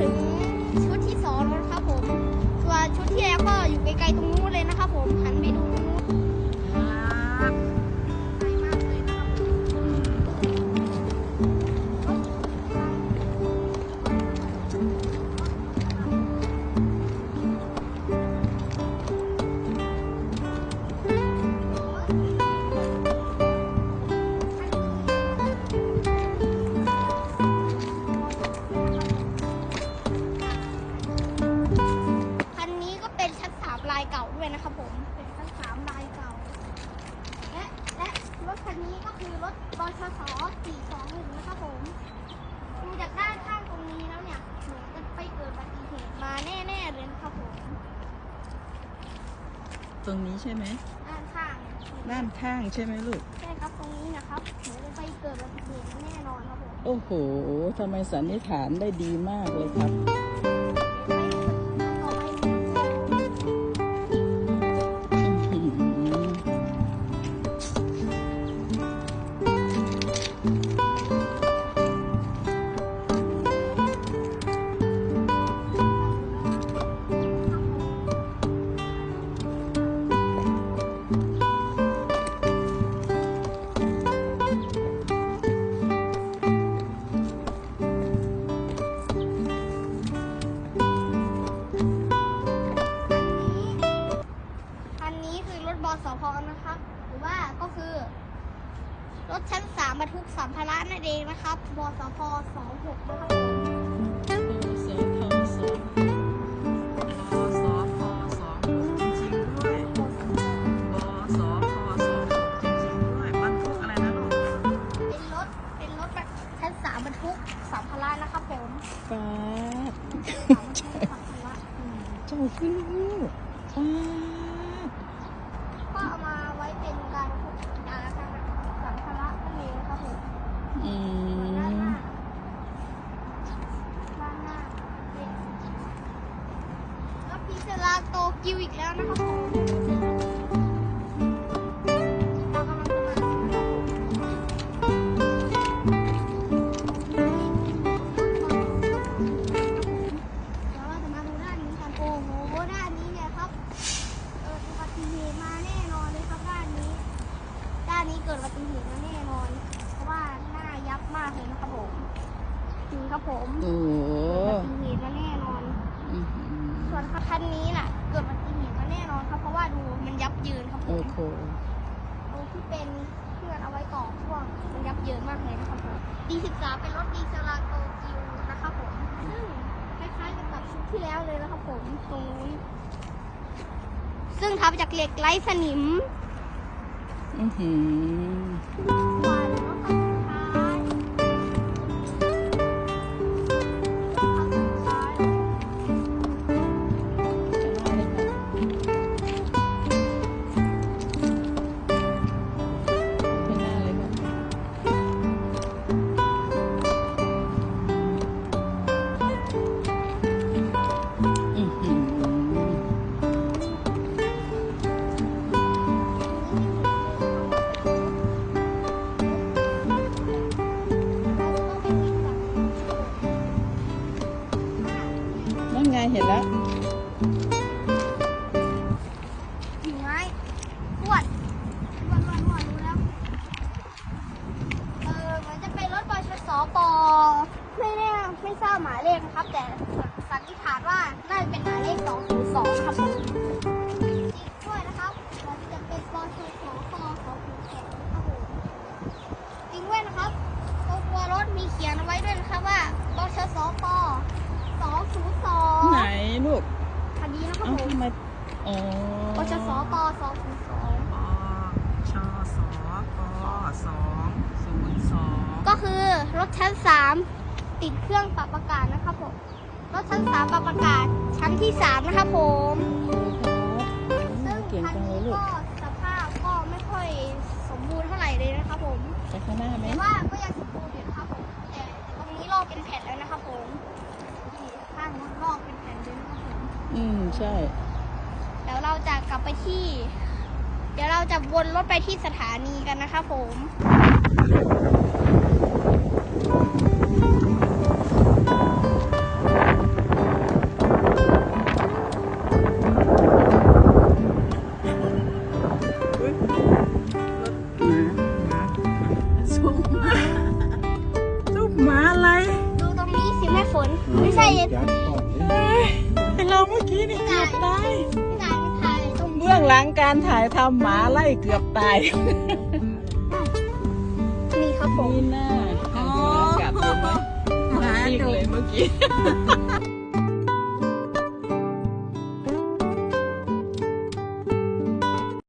ถึงชุดที่สองแล้วนะครับผม ส่วนชุดที่แล้วก็อยู่ไกลๆตรงนู้นเลยนะครับผมหัน รงนี้ใช่ไหมด้านข้างเนี่ยด้านข้างใช่ไหมลูก ใช่ครับตรงนี้นะครับเหมือนจะไปเกิดอุบัติเหตุแน่นอนครับผม โอ้โหทำไมสันนิษฐานได้ดีมากเลยครับ สพนะครับ หรือว่าก็คือ รถชั้นสามบรรทุกสัมภาระนั่นเองนะครับบสพสองหกนะครับผมสอทอสอพอส แล้วพิซซ่าโตกิวอีกแล้วนะครับผมเรากำลังจะมาดูนะครับผมเดี๋ยวเราจะมาดูด้านนี้กันโอ้โหด้านนี้เนี่ยครับเกิดอุบัติเหตุมาแน่นอนเลยครับด้านนี้ ด้านนี้เกิดอุบัติเหตุมาแน่นอน เพราะว่าหน้ายับมากเลยนะครับผมจริงครับผมโอ้โหเกิดอุบัติเหตุมาแน่นอนอื้อหือ ส่วนคันนี้น่ะ เกิดอุบัติเหตุมาแน่นอนครับ เพราะว่าดูมันยับเยินครับผโอ้มโหตรงที่เป็นที่มันเอาไว้ต่อพ่วงมันยับเยินมากเลยนะครับผมดีศึกษาเป็นรถดีเซลาโตกิวนะครับผม ซึ่งคล้ายๆกับชุดที่แล้วเลยนะครับผมตรงนู้นซึ่งทำจากเหล็กไร้สนิม อื้อหือ เห็นแล้วกิ่งไม้ขวดขวดขวดขวดรู้แล้ว เออมันจะเป็นรถบชสปไม่แน่ไม่ทราบหมายเลขนะครับ แต่สันนิษฐานว่าน่าจะเป็นหมายเลข202ครับผมจริงด้วยนะครับมันจะเป็นบชสป202ครับผมจริงด้วยนะครับตัวรถมีเขียนเอาไว้ด้วยนะครับว่าบชสป202 ไหนลูก คันนี้นะครับ เอ้า ผม ทำไมอ๋อบ ชสป202 ปชสปสองศูนย์สอง ก็ คือรถชั้น3ติดเครื่องปรับอากาศนะครับผมรถชั้น3ปรับอากาศชั้นที่3นะครับผมซึ่งเก่งคันจังเลนี้ยลูกก็สภาพก็ไม่ค่อยสมบูรณ์เท่าไหร่เลยนะครับผม ไปข้างหน้าไหมแต่ว่าก็ยังสมบูรณ์อยู่นะครับผมแต่ตรงนี้ลอกเป็นแผ่นแล้วนะครับผมนี่ข้างนู้นลอกเป็นแผ่นเลยนะครับผมอืมใช่ เดี๋ยวเราจะกลับไปที่ เดี๋ยวเราจะวนรถไปที่สถานีกันนะครับผม กี้นี่เกือบตายพี่นายไม่ทายตรงเบื้องหลังการถ่ายทำหมาไล่เกือบตายนี่ครับผมนี่น่ากัดเลยไหมหมาวิ่งดุเลยเมื่อกี้